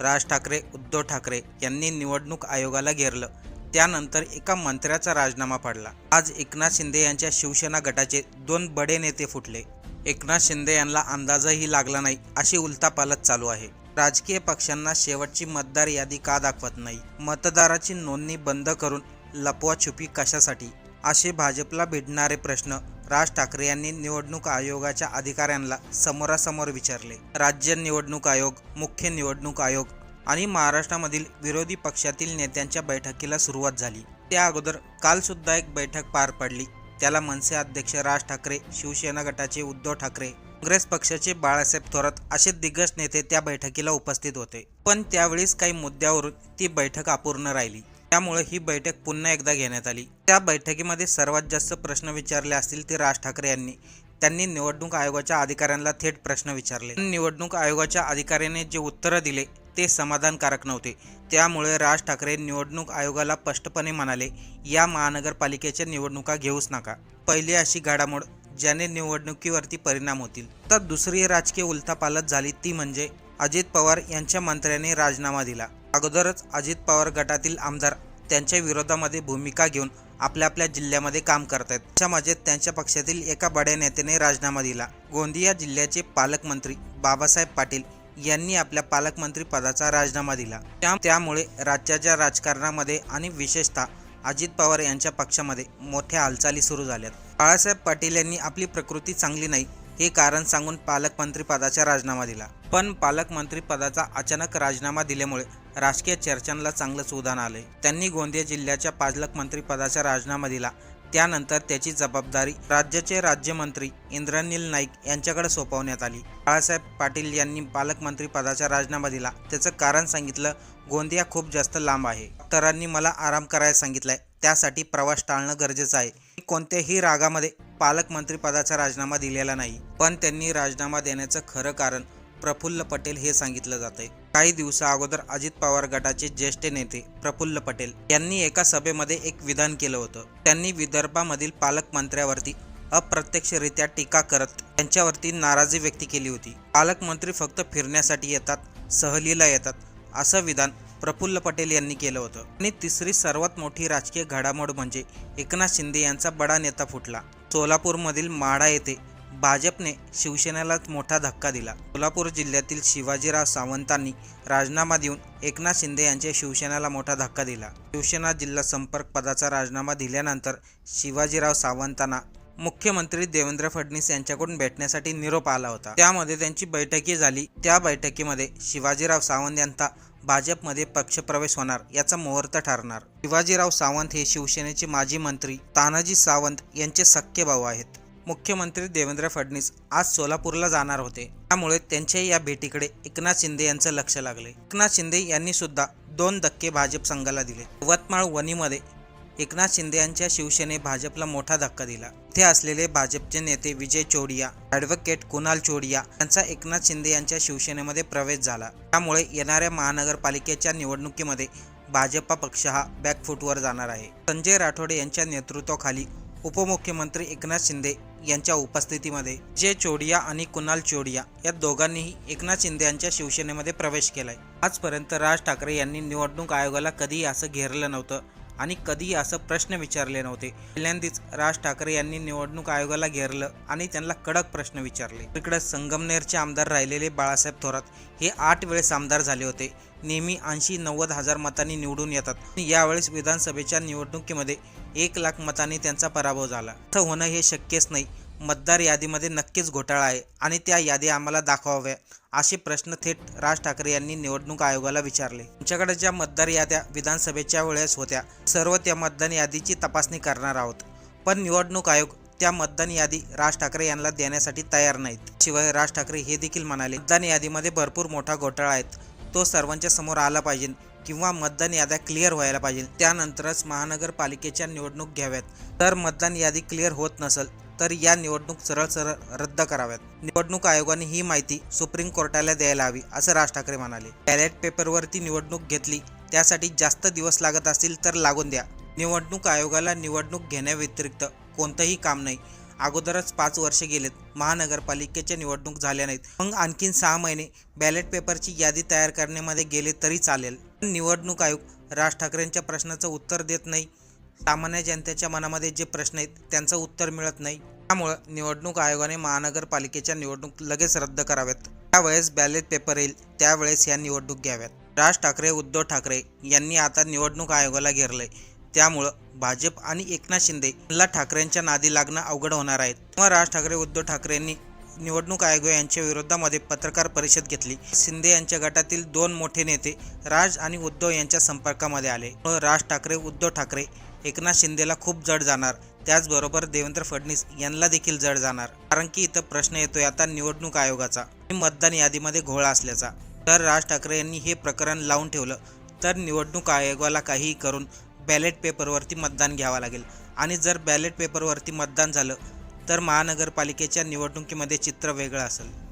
राज ठाकरे उद्धव ठाकरे यांनी निवडणूक आयोगाला घेरलं. त्यानंतर एका मंत्र्याचा राजीनामा पडला आज एकनाथ शिंदे यांच्या शिवसेना गटाचे दोन बडे नेते फुटले. एकनाथ शिंदे यांना अंदाजही लागला नाही अशी उलथापालत चालू आहे. राजकीय पक्षांना शेवटची मतदार यादी का दाखवत नाही? मतदाराची नोंदणी बंद करून लपवाछुपी कशासाठी? असे भाजपला भिडणारे प्रश्न राज ठाकरे यांनी निवडणूक आयोगाच्या अधिकाऱ्यांना समोरासमोर विचारले. राज्य निवडणूक आयोग मुख्य निवडणूक आयोग आणि महाराष्ट्रामधील विरोधी पक्षातील नेत्यांच्या बैठकीला सुरुवात झाली. त्या अगोदर काल सुद्धा एक बैठक पार पडली. त्याला मनसे अध्यक्ष राज ठाकरे शिवसेना गटाचे उद्धव ठाकरे काँग्रेस पक्षाचे बाळासाहेब थोरात असे दिग्गज नेते त्या बैठकीला उपस्थित होते. पण त्यावेळेस काही मुद्द्यावरून ती बैठक अपूर्ण राहिली. त्यामुळे ही बैठक पुन्हा एकदा घेण्यात आली. त्या बैठकीमध्ये सर्वात जास्त प्रश्न विचारले असतील ते राज ठाकरे यांनी. त्यांनी निवडणूक आयोगाच्या अधिकाऱ्यांना थेट प्रश्न विचारले. निवडणूक आयोगाच्या अधिकाऱ्याने जे उत्तरं दिले ते समाधानकारक नव्हते. त्यामुळे राज ठाकरे निवडणूक आयोगाला स्पष्टपणे म्हणाले या महानगरपालिकेच्या निवडणुका घेऊच नका. पहिली अशी घडामोड ज्याने निवडणुकीवरती परिणाम होतील. तर दुसरी राजकीय उलथापालथ झाली ती म्हणजे अजित पवार यांच्या मंत्र्याने राजीनामा दिला. अगोदरच अजित पवार गटातील आमदार त्यांच्या विरोधामध्ये भूमिका घेऊन आपल्या आपल्या जिल्ह्यामध्ये काम करत आहेत अशा मजेत त्यांच्या पक्षातील एका बड्या नेत्याने राजीनामा दिला. गोंदिया जिल्ह्याचे पालकमंत्री बाबासाहेब पाटील यांनी आपल्या पालकमंत्री पदाचा राजीनामा दिला. त्या त्यामुळे राज्याच्या राजकारणामध्ये आणि विशेषतः अजित पवार यांच्या पक्षामध्ये मोठ्या हालचाली सुरू झाल्यात. बाळासाहेब पाटील यांनी आपली प्रकृती चांगली नाही हे कारण सांगून पालकमंत्री पदाचा राजीनामा दिला. पण पालकमंत्री पदाचा अचानक राजीनामा दिल्यामुळे राजकीय चर्चांना चांगलंच उदाहरण आले त्यांनी गोंदिया जिल्ह्याच्या पालकमंत्री पदाचा राजीनामा दिला. त्यानंतर त्याची जबाबदारी राज्याचे राज्यमंत्री इंद्रनील नाईक यांच्याकडे सोपवण्यात आली. बाळासाहेब पाटील यांनी पालकमंत्री पदाचा राजीनामा दिला. त्याचं कारण सांगितलं गोंदिया खूप जास्त लांब आहे. डॉक्टरांनी मला आराम करायला सांगितलंय. त्यासाठी प्रवास टाळणं गरजेचं आहे. मी कोणत्याही रागामध्ये पालकमंत्रीपदाचा राजीनामा दिलेला नाही पण त्यांनी राजीनामा देण्याचं खरं कारण प्रफुल्ल पटेल हे सांगितलं जातंय. काही दिवसा अगोदर अजित पवार गटाचे ज्येष्ठ नेते प्रफुल्ल पटेल यांनी एका सभेमध्ये एक विधान केलं होतं. त्यांनी विदर्भामधील पालकमंत्र्यावरती अप्रत्यक्षरित्या टीका करत त्यांच्यावरती नाराजी व्यक्त केली होती. पालकमंत्री फक्त फिरण्यासाठी येतात सहलीला येतात असं विधान प्रफुल्ल पटेल यांनी केलं होतं. आणि तिसरी सर्वात मोठी राजकीय घडामोड म्हणजे एकनाथ शिंदे यांचा बडा नेता फुटला. सोलापूरमधील माढा येथे भाजपने शिवसेनेलाच मोठा धक्का दिला. सोलापूर जिल्ह्यातील शिवाजीराव सावंतांनी राजीनामा देऊन एकनाथ शिंदे यांच्या शिवसेनेला मोठा धक्का दिला. शिवसेना जिल्हा संपर्क पदाचा राजीनामा दिल्यानंतर शिवाजीराव सावंतांना मुख्यमंत्री देवेंद्र फडणवीस यांच्याकडून भेटण्यासाठी निरोप आला होता. त्यामध्ये त्यांची बैठकी झाली. त्या बैठकीमध्ये शिवाजीराव सावंत यांचा भाजपमध्ये पक्षप्रवेश होणार याचा मुहूर्त ठरणार. शिवाजीराव सावंत हे शिवसेनेचे माजी मंत्री तानाजी सावंत यांचे सख्खे भाऊ आहेत. मुख्यमंत्री देवेंद्र फडणवीस आज सोलापूरला जाणार होते. त्यामुळे त्यांच्या या भेटीकडे एकनाथ शिंदे यांचं लक्ष लागले. एकनाथ शिंदे यांनी सुद्धा दोन धक्के भाजप संघाला दिले. यवतमाळ वणीमध्ये एकनाथ शिंदे यांच्या शिवसेने भाजपला मोठा धक्का दिला. ते असलेले भाजपचे नेते विजय चोडिया ॲडव्होकेट कुणाल चोडिया यांचा एकनाथ शिंदे यांच्या शिवसेनेमध्ये प्रवेश झाला. त्यामुळे येणाऱ्या महानगरपालिकेच्या निवडणुकीमध्ये भाजपा पक्ष हा बॅकफूटवर जाणार आहे. संजय राठोडे यांच्या नेतृत्वाखाली उपमुख्यमंत्री एकनाथ शिंदे यांच्या उपस्थितीमध्ये जे चोडिया आणि कुणाल चोडिया या दोघांनीही एकनाथ शिंदे यांच्या शिवसेनेमध्ये प्रवेश केलाय. आजपर्यंत राज ठाकरे यांनी निवडणूक आयोगाला कधीही असं घेरलं नव्हतं. आणि कधीही असं प्रश्न विचारले नव्हते. पहिल्यांदाच राज ठाकरे यांनी निवडणूक आयोगाला घेरलं आणि त्यांना कडक प्रश्न विचारले. इकडे संगमनेरचे आमदार राहिलेले बाळासाहेब थोरात हे आठ वेळेस आमदार झाले होते. नेहमी ऐंशी नव्वद हजार मतांनी निवडून येतात. यावेळेस विधानसभेच्या निवडणुकीमध्ये एक लाख मतांनी त्यांचा पराभव झाला. असं होणं हे शक्यच नाही. मतदार यादीमध्ये नक्कीच घोटाळा आहे आणि त्या यादी आम्हाला दाखवाव्या असे प्रश्न थेट राज ठाकरे यांनी निवडणूक आयोगाला विचारले. तुमच्याकडे ज्या मतदार याद्या विधानसभेच्या वेळेस होत्या सर्व त्या मतदान यादीची तपासणी करणार आहोत. पण निवडणूक आयोग त्या मतदान यादी राज ठाकरे यांना देण्यासाठी तयार नाहीत. शिवाय राज ठाकरे हे देखील म्हणाले मतदान यादीमध्ये भरपूर मोठा घोटाळा आहे. तो सर्वांच्या समोर आला पाहिजे किंवा मतदान याद्या क्लिअर व्हायला पाहिजे. त्यानंतरच महानगरपालिकेच्या निवडणूक घ्याव्यात. तर मतदान यादी क्लिअर होत नसेल तर या निवडणूक सरळ सरळ रद्द कराव्यात. निवडणूक आयोगाने ही माहिती सुप्रीम कोर्टाला द्यायला हवी असं राज ठाकरे म्हणाले. बॅलेट पेपरवरती निवडणूक घेतली त्यासाठी जास्त दिवस लागत असतील तर लागून द्या. निवडणूक आयोगाला निवडणूक घेण्याव्यतिरिक्त कोणतंही काम नाही. अगोदरच पाच वर्षे गेलेत महानगरपालिकेच्या निवडणूक झाल्या नाहीत. मग आणखीन सहा महिने बॅलेट पेपरची यादी तयार करण्यामध्ये गेले तरी चालेल. पण निवडणूक आयोग राज ठाकरेंच्या प्रश्नाचं उत्तर देत नाही सामान्य जनतेच्या मनामध्ये जे प्रश्न आहेत त्यांचं उत्तर मिळत नाही. त्यामुळं निवडणूक आयोगाने महानगरपालिकेच्या निवडणूक लगेच रद्द कराव्यात. त्यावेळेस बॅलेट पेपर येईल त्यावेळेस या निवडणूक घ्याव्यात. राज ठाकरे उद्धव ठाकरे यांनी आता निवडणूक आयोगाला घेरलंय. त्यामुळं भाजप आणि एकनाथ शिंदे यांना ठाकरेंच्या नादी लागणं अवघड होणार आहे. तेव्हा राज ठाकरे उद्धव ठाकरेंनी निवडणूक आयोग यांच्या विरोधामध्ये पत्रकार परिषद घेतली. शिंदे यांच्या गटातील दोन मोठे नेते राज आणि उद्धव यांच्या संपर्कामध्ये आले. व राज ठाकरे उद्धव ठाकरे एकनाथ शिंदेला खूप जड जाणार. त्याचबरोबर देवेंद्र फडणवीस यांना देखील जड जाणार. कारण की इथं प्रश्न येतोय आता निवडणूक आयोगाचा मतदान यादीमध्ये घोळा असल्याचा. तर राज ठाकरे यांनी हे प्रकरण लावून ठेवलं तर निवडणूक आयोगाला काहीही करून बॅलेट पेपरवरती मतदान घ्यावं लागेल. आणि जर बॅलेट पेपरवरती मतदान झालं तर महानगरपालिकेच्या निवडणुकीमध्ये चित्र वेगळं असेल.